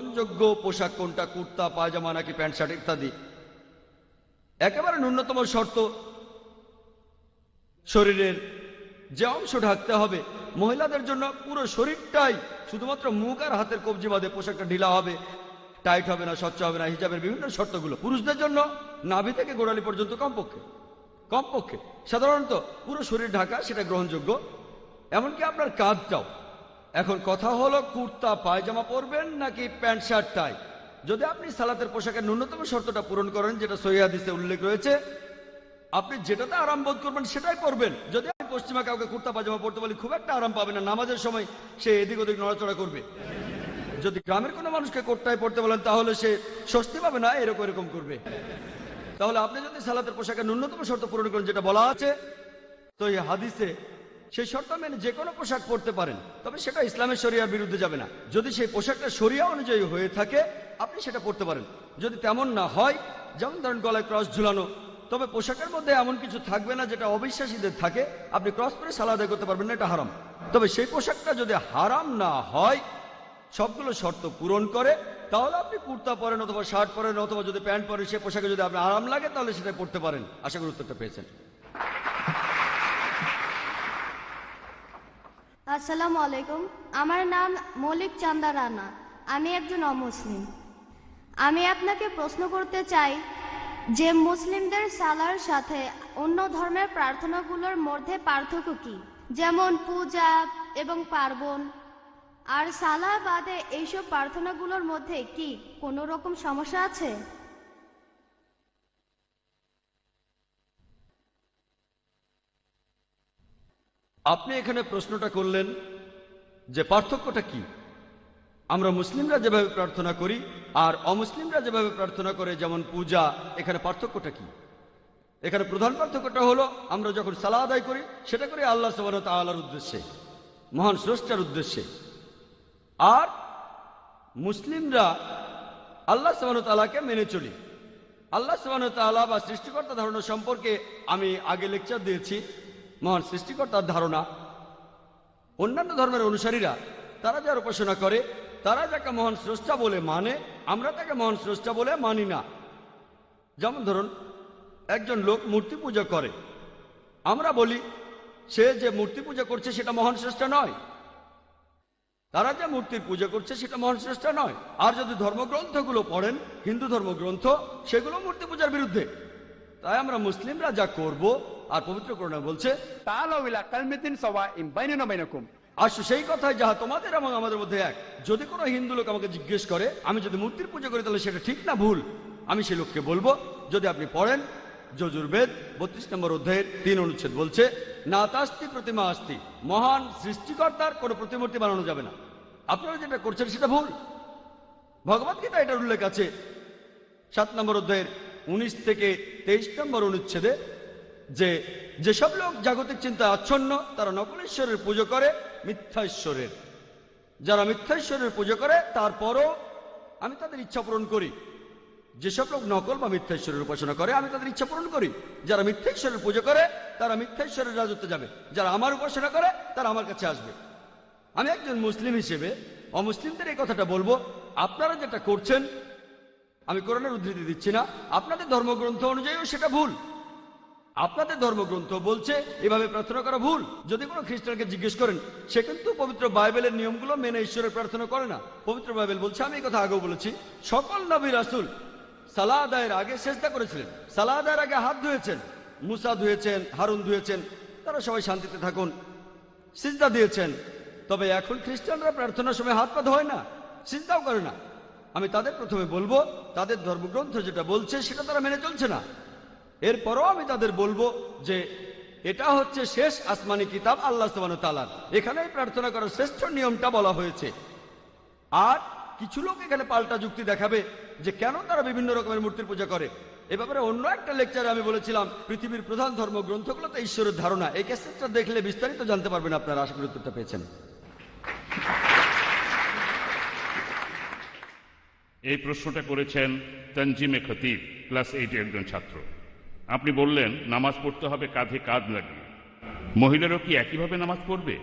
গ্রহণযোগ্য পোশাক কোনটা? কুর্তা, পায়জামা নাকি প্যান্ট, শার্ট ইত্যাদি। একেবারে ন্যূনতম শর্ত, শরীরের যে অংশ ঢাকতে হবে, মহিলাদের জন্য পুরো শরীরটাই শুধুমাত্র মুখ আর হাতের কবজি বাদে পোশাকটা ঢিলা হবে, টাইট হবে না, স্বচ্ছ হবে না, হিজাবের বিভিন্ন শর্তগুলো। পুরুষদের জন্য নাভি থেকে গোড়ালি পর্যন্ত কমপক্ষে কমপক্ষে। সাধারণত পুরো শরীর ঢাকা, সেটা গ্রহণযোগ্য। এমনকি আপনার কাঁধটাও। এখন কথা হলো, কুর্তা, পায়জামা পরবেন নাকি প্যান্ট শার্ট, টাই? যদি আপনি সালাতের পোশাকের ন্যূনতম শর্তটা পূরণ করেন, যেটা সহিদিসে উল্লেখ রয়েছে, আপনি যেটাতে আরাম বোধ করবেন, সেটাই পরবেন। যদি আমি পশ্চিমা কাউকে কুর্তা পাজামা পড়তে বলি, খুব একটা আরাম পাবে না, নামাজের সময় সে এদিক ওদিক নড়াচড়া করবে। যদি গ্রামের কোনো মানুষকে কোটটায় পড়তে বলেন, তাহলে সে স্বস্তি পাবে না, এরকম এরকম করবে। তাহলে আপনি যদি সালাতের পোশাকের ন্যূনতম শর্ত পূরণ করেন, যেটা বলা আছে, তো এই হাদিসে সেই শর্ত মেনে যে কোনো পোশাক পরতে পারেন, তবে সেটা ইসলামের শরিয়ার বিরুদ্ধে যাবে না। যদি সেই পোশাকটা শরিয়া অনুযায়ী হয়ে থাকে, আপনি সেটা পরতে পারেন। যদি তেমন না হয়, যেমন ধরেন গলায় ক্রস ঝুলানো, তবে পোশাকের মধ্যে এমন কিছু থাকবে না যেটা অবিশ্বাসীদের থাকে। আপনি ক্রস করে সালা আদায় করতে পারবেন না, এটা হারাম। তবে সেই পোশাকটা যদি হারাম না হয়, সবগুলো শর্ত পূরণ করে, তাহলে আপনি কুর্তা পরেন অথবা শার্ট পরেন, অথবা যদি প্যান্ট পরেন, সে পোশাকে যদি আপনার আরাম লাগে, তাহলে সেটা পড়তে পারেন। আশা করি উত্তরটা পেয়েছেন। আসসালামু আলাইকুম। আমার নাম মলিক চান্দা রানা। আমি একজন অমুসলিম। আমি আপনাকে প্রশ্ন করতে চাই যে মুসলিমদের সালার সাথে অন্য ধর্মের প্রার্থনাগুলোর মধ্যে পার্থক্য কি? যেমন পূজা এবং পার্বণ। আর সালা বাদে এইসব প্রার্থনাগুলোর মধ্যে কি কোনো রকম সমস্যা আছে? আপনি এখানে প্রশ্নটা করলেন যে পার্থক্যটা কি? আমরা মুসলিমরা যেভাবে প্রার্থনা করি আর অমুসলিমরা যেভাবে প্রার্থনা করে, যেমন পূজা, এখানে পার্থক্যটা কি? এখানে প্রধান পার্থক্যটা হলো, আমরা যখন সালা আদায় করি, সেটা করি আল্লাহ সবান তালার উদ্দেশ্যে, মহান স্রষ্টার উদ্দেশ্যে। আর মুসলিমরা আল্লাহ সবান তালাকে মেনে চলি। আল্লাহ সবান তালা বা সৃষ্টিকর্তা ধারণা সম্পর্কে আমি আগে লেকচার দিয়েছি। মহান সৃষ্টিকর্তার ধারণা। অন্যান্য ধর্মের অনুসারীরা, তারা যার উপাসনা করে, তারা যাকে মহান স্রষ্টা বলে মানে আমরা তাকে মহান স্রষ্টা বলে মানি না। যেমন ধরুন, একজন লোক মূর্তি পূজা করে। আমরা বলি, সে যে মূর্তি পূজা করছে সেটা মহান স্রষ্টা নয়। তারা যে মূর্তির পূজা করছে সেটা মহান স্রষ্টা নয়। আর যদি ধর্মগ্রন্থগুলো পড়েন, হিন্দু ধর্মগ্রন্থ, সেগুলো মূর্তি পূজার বিরুদ্ধে। তাই আমরা মুসলিমরা যা করব আর পবিত্র করোনা বলছে আসো সেই কথায় যাহা তোমাদের এবং আমাদের মধ্যে এক। যদি কোনো হিন্দু লোক আমাকে জিজ্ঞেস করে আমি যদি মূর্তির পুজো করি তাহলে সেটা ঠিক না ভুল? আমি সেই লোককে বলব যদি আপনি পড়েন যজুর্বেদ বত্রিশ নম্বর অধ্যায়ের তিন অনুচ্ছেদ বলছে নাতাস্তি প্রতিমা আস্তি মহান সৃষ্টিকর্তার কোনো প্রতিমূর্তি বানানো যাবে না। আপনারা যেটা করছেন সেটা ভুল। ভগবদ্গীতা এটার উল্লেখ আছে। সাত নম্বর অধ্যায়ের উনিশ থেকে তেইশ নম্বর অনুচ্ছেদে যে যেসব লোক জাগতিক চিন্তায় আচ্ছন্ন, তারা নকল ঈশ্বরের পুজো করে মিথ্যা ঈশ্বরের যারা মিথ্যা ঈশ্বরের পুজো করে, তারপরও আমি তাদের ইচ্ছা পূরণ করি। যেসব লোক নকল বা মিথ্যা ঈশ্বরের উপাসনা করে, আমি তাদের ইচ্ছা পূরণ করি। যারা মিথ্যা ঈশ্বরের পুজো করে, তারা মিথ্যা ঈশ্বরের রাজত্বে যাবে। যারা আমার উপাসনা করে, তারা আমার কাছে আসবে। আমি একজন মুসলিম হিসেবে, অমুসলিমদের এই কথাটা বলব, আপনারা যেটা করছেন, আমি করোনার উদ্ধৃতি দিচ্ছি না, আপনাদের ধর্মগ্রন্থ অনুযায়ীও সেটা ভুল। আপনাদের ধর্মগ্রন্থ বলছে, এভাবে প্রার্থনা করা ভুল। যদি কোনো খ্রিস্টানকে জিজ্ঞেস করেন, সে কিন্তু পবিত্র বাইবেলের নিয়মগুলো মেনে ঈশ্বরের প্রার্থনা করে না। পবিত্র বাইবেল বলছে, আমি এই কথা আগেও বলেছি, সকল নবী রাসুল সালাহ আদায়ের আগে চেষ্টা করেছিলেন। সালাহ আদায়ের আগে হাত ধুয়েছেন, মুসা ধুয়েছেন, হারুন ধুয়েছেন, তারা সবাই শান্তিতে থাকুন। সিজদা দিয়েছেন, তবে এখন খ্রিস্টানরা প্রার্থনার সময় হাত পা ধোয় না, সিজদাও করে না। আমি তাদের প্রথমে বলব, তাদের ধর্মগ্রন্থ যেটা বলছে, সেটা তারা মেনে চলছে না। এরপরও আমি তাদের বলব যে এটা হচ্ছে শেষ আসমানি কিতাব আল্লাহ তালার এখানেই প্রার্থনা করার শ্রেষ্ঠ নিয়মটা বলা হয়েছে। আর কিছু লোক এখানে পাল্টা যুক্তি দেখাবে যে কেন তারা বিভিন্ন রকমের মূর্তির পূজা করে। এ ব্যাপারে অন্য একটা লেকচারে আমি বলেছিলাম, পৃথিবীর প্রধান ধর্মগ্রন্থগুলোতে ঈশ্বরের ধারণা। এই ক্যাসেটটা দেখলে বিস্তারিত জানতে পারবেন আপনারা, আশা করি উত্তরটা পেয়েছেন। এই প্রশ্নটা করেছেন তঞ্জিমে খতিব, ক্লাস এইটের একজন ছাত্র। আপনি বললেন, নামাজ পড়তে হবে, কাঁধে কাঁধ লাগিয়ে। মহিলারাও কি একইভাবে নামাজ পড়বে?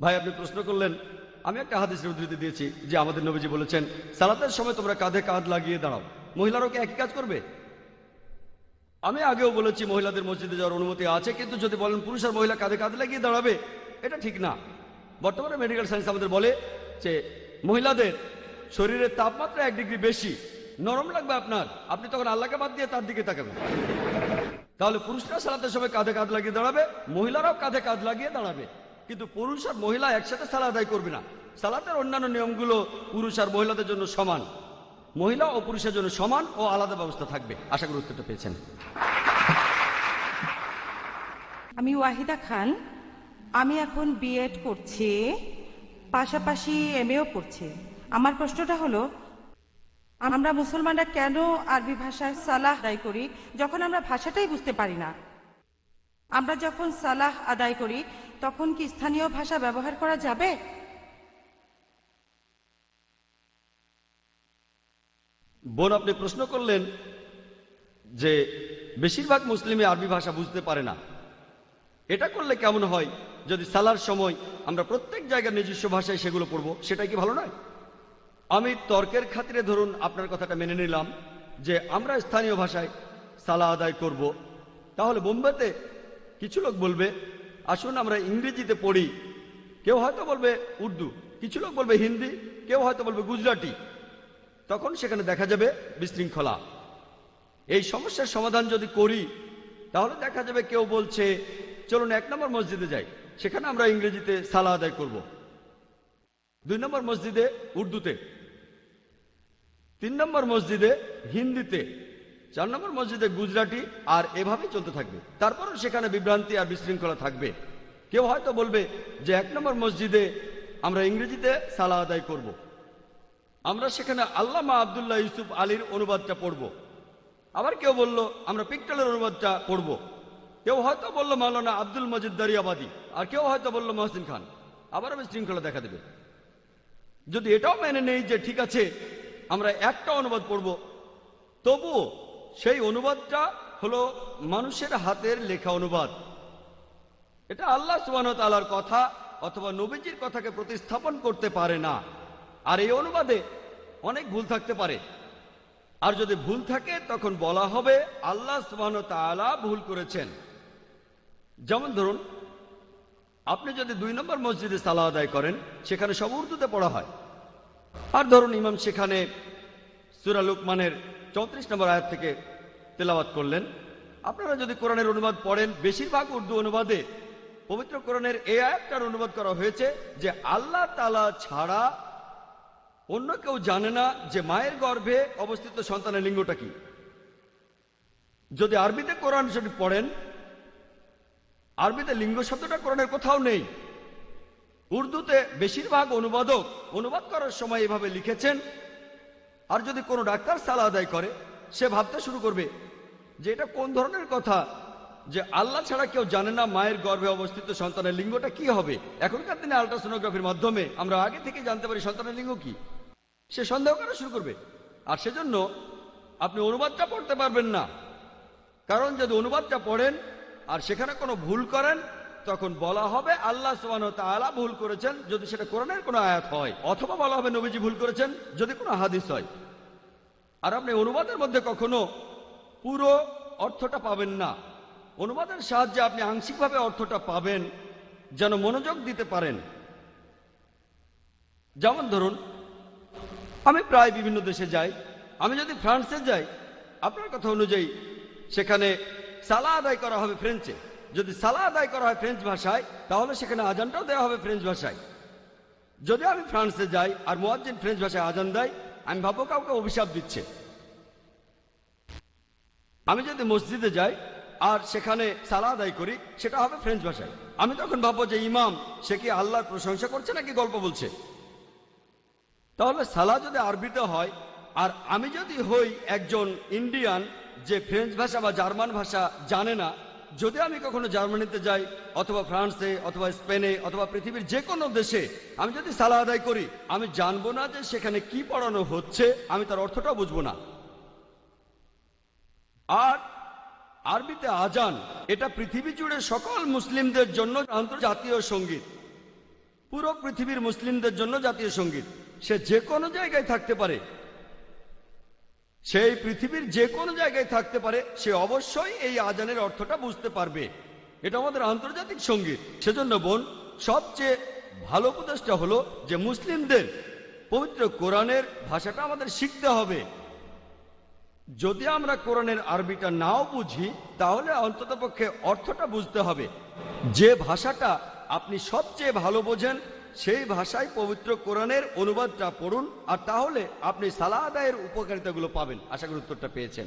ভাই, আপনি প্রশ্ন করলেন, আমি একটা হাদিসের উদ্ধৃতি দিয়েছি, যে আমাদের নবীজি বলেছেন, সালাতের সময় তোমরা কাঁধে কাঁধ লাগিয়ে দাঁড়াও। মহিলারাও কি একই কাজ করবে? আমি আগেও বলেছি, মহিলাদের মসজিদে যাওয়ার অনুমতি আছে, কিন্তু যদি বলেন পুরুষ আর মহিলা কাঁধে কাঁধে লাগিয়ে দাঁড়াবে, এটা ঠিক না। বর্তমানে মেডিকেল সায়েন্স আমাদের বলে যে, মহিলাদের শরীরের তাপমাত্রা এক ডিগ্রি বেশি নরম লাগবে আপনার। আপনি তখন আল্লাহকে বাদ দিয়ে তার দিকে তাকাবেন। তাহলে পুরুষরা সালাতের সময় কাঁধে কাঁধ লাগিয়ে দাঁড়াবে, মহিলারাও কাঁধে কাঁধ লাগিয়ে দাঁড়াবে। কিন্তু পুরুষ আর মহিলা একসাথে সালা আদায় করবে না। সালাতের অন্যান্য নিয়মগুলো পুরুষ আর মহিলাদের জন্য সমান। মহিলা ও পুরুষের জন্য সমান ও আলাদা ব্যবস্থা থাকবে। আশা করি উত্তরটা পেয়েছেন। আমি ওয়াহিদা খান। আমি এখন বিএড করছি, পাশাপাশি এম এমএও পড়ছি আমার প্রশ্নটা হলো আমরা মুসলমানরা কেন আরবি ভাষায় সালাহ আদায় করি, যখন আমরা ভাষাটাই বুঝতে পারি না? আমরা যখন সালাহ আদায় করি, তখন কি স্থানীয় ভাষা ব্যবহার করা যাবে? বোন, আপনি প্রশ্ন করলেন যে বেশিরভাগ মুসলিমে আরবি ভাষা বুঝতে পারে না। এটা করলে কেমন হয়? যদি সালার সময় আমরা প্রত্যেক জায়গার নিজস্ব ভাষায় সেগুলো পড়ব, সেটাই কি ভালো নয়? আমি তর্কের খাতিরে ধরুন আপনার কথাটা মেনে নিলাম যে আমরা স্থানীয় ভাষায় সালা আদায় করব। তাহলে বোম্বেতে কিছু লোক বলবে, আসুন আমরা ইংরেজিতে পড়ি। কেউ হয়তো বলবে উর্দু, কিছু লোক বলবে হিন্দি, কেউ হয়তো বলবে গুজরাটি। তখন সেখানে দেখা যাবে বিশৃঙ্খলা। এই সমস্যার সমাধান যদি করি, তাহলে দেখা যাবে কেউ বলছে, চলুন এক নম্বর মসজিদে যাই, সেখানে আমরা ইংরেজিতে সালা আদায় করব। দুই নম্বর মসজিদে উর্দুতে তিন নম্বর মসজিদে হিন্দিতে, চার নম্বর মসজিদে গুজরাটি, আর এভাবেই চলতে থাকবে। তারপরও সেখানে বিভ্রান্তি আর বিশৃঙ্খলা থাকবে। কেউ হয়তো বলবে যে এক নম্বর মসজিদে আমরা ইংরেজিতে সালা আদায় করব। আমরা সেখানে আল্লামা আবদুল্লাহ ইউসুফ আলীর অনুবাদটা পড়ব। আবার কেউ বলল, আমরা পিকটালের অনুবাদটা পড়ব। কেউ হয়তো বলল, মাওলানা আব্দুল মজিদ দারিয়াবাদী। আর কেউ হয়তো বলল, মহসিন খান। আবারও বিশৃঙ্খলা দেখা দেবে। যদি এটাও মেনে নেই যে ঠিক আছে আমরা একটা অনুবাদ পড়ব। তবুও সেই অনুবাদটা হলো মানুষের হাতের লেখা অনুবাদ। এটা আল্লাহ সুবাহ তালার কথা অথবা নবীজির কথাকে প্রতিস্থাপন করতে পারে না। আর এই অনুবাদে অনেক ভুল থাকতে পারে। আর যদি ভুল থাকে, তখন বলা হবে আল্লাহ সুবাহ ভুল করেছেন। যেমন ধরুন, আপনি যদি দুই নম্বর মসজিদে সালা আদায় করেন, সেখানে সব উর্দুতে পড়া হয়। আর ধরুন ইমাম সেখানে সুরা লুকমানের চৌত্রিশ নম্বর আয়াত থেকে তেলাওয়াত করলেন। আপনারা যদি কোরআনের অনুবাদ পড়েন, বেশিরভাগ উর্দু অনুবাদে পবিত্র কোরআনের এই আয়াতটার অনুবাদ করা হয়েছে যে আল্লাহ তালা ছাড়া অন্য কেউ জানে না যে মায়ের গর্ভে অবস্থিত সন্তানের লিঙ্গটা কি। যদি আরবিতে কোরআন শরীফ পড়েন, আরবিতে লিঙ্গ শব্দটা কোরআনের কোথাও নেই। উর্দুতে বেশিরভাগ অনুবাদক অনুবাদ করার সময় এভাবে লিখেছেন, আর যদি কোনো ডাক্তার সালা আদায় করে, সে ভাবতে শুরু করবে যে এটা কোন ধরনের কথা, যে আল্লাহ ছাড়া কেউ জানে না মায়ের গর্ভে অবস্থিত সন্তানের লিঙ্গটা কি হবে। এখনকার দিনে আল্ট্রাসোনোগ্রাফির মাধ্যমে আমরা আগে থেকে জানতে পারি সন্তানের লিঙ্গ কি। সে সন্দেহ করা শুরু করবে। আর সেজন্য আপনি অনুবাদটা পড়তে পারবেন না। কারণ যদি অনুবাদটা পড়েন, আর সেখানে কোনো ভুল করেন তখন বলা হবে আল্লাহ সুবাহ ভুল করেছেন যদি সেটা কোরআনের কোনো আয়াত হয়, অথবা বলা হবে নবীজি ভুল করেছেন যদি কোনো হাদিস হয়। আর আপনি অনুবাদের মধ্যে কখনো পুরো অর্থটা পাবেন না। অনুবাদের সাহায্যে আপনি আংশিকভাবে অর্থটা পাবেন, যেন মনোযোগ দিতে পারেন। যেমন ধরুন, আমি প্রায় বিভিন্ন দেশে যাই, আমি যদি ফ্রান্সে যাই, আপনার কথা অনুযায়ী সেখানে সালা আদায় করা হবে ফ্রেঞ্চে। যদি সালা আদায় করা হয় ফ্রেঞ্চ ভাষায়, তাহলে সেখানে আজানটাও দেওয়া হবে ফ্রেঞ্চ ভাষায়। যদি আমি ফ্রান্সে যাই আর মোয়াজ্জিন ফ্রেঞ্চ ভাষায় আজান দেয়, আমি ভাবো কাউকে অভিশাপ দিচ্ছে। আমি যদি মসজিদে যাই আর সেখানে সালা আদায় করি, সেটা হবে ফ্রেঞ্চ ভাষায়। আমি তখন ভাববো যে ইমাম, সে কি আল্লাহর প্রশংসা করছে নাকি গল্প বলছে? তাহলে সালা যদি আরবিতে হয়, আর আমি যদি হই একজন ইন্ডিয়ান যে ফ্রেঞ্চ ভাষা বা জার্মান ভাষা জানে না যদি আমি কখনো জার্মানিতে যাই, অথবা ফ্রান্সে, অথবা স্পেনে, অথবা পৃথিবীর যে কোনো দেশে, আমি যদি সালা আদায় করি, আমি জানব না যে সেখানে কি পড়ানো হচ্ছে, আমি তার অর্থটাও বুঝব না। আর আরবিতে আজান, এটা পৃথিবী জুড়ে সকল মুসলিমদের জন্য আন্তর্জাতীয় সংগীত। পুরো পৃথিবীর মুসলিমদের জন্য জাতীয় সংগীত। সে যে কোনো জায়গায় থাকতে পারে। সেই পৃথিবীর যে কোনো জায়গায় থাকতে পারে, সে অবশ্যই এই আজানের অর্থটা বুঝতে পারবে। এটা আমাদের আন্তর্জাতিক সংগীত। সেজন্য বোন, সবচেয়ে ভালো উপদেশটা হলো যে মুসলিমদের পবিত্র কোরআনের ভাষাটা আমাদের শিখতে হবে। যদি আমরা কোরআনের আরবিটা নাও বুঝি, তাহলে অন্ততপক্ষে অর্থটা বুঝতে হবে। যে ভাষাটা আপনি সবচেয়ে ভালো বোঝেন সেই ভাষায় পবিত্র কোরআনের অনুবাদটা পড়ুন, আর তাহলে আপনি সালা আদায়ের উপকারিতাগুলো পাবেন। আশা করি উত্তরটা পেয়েছেন।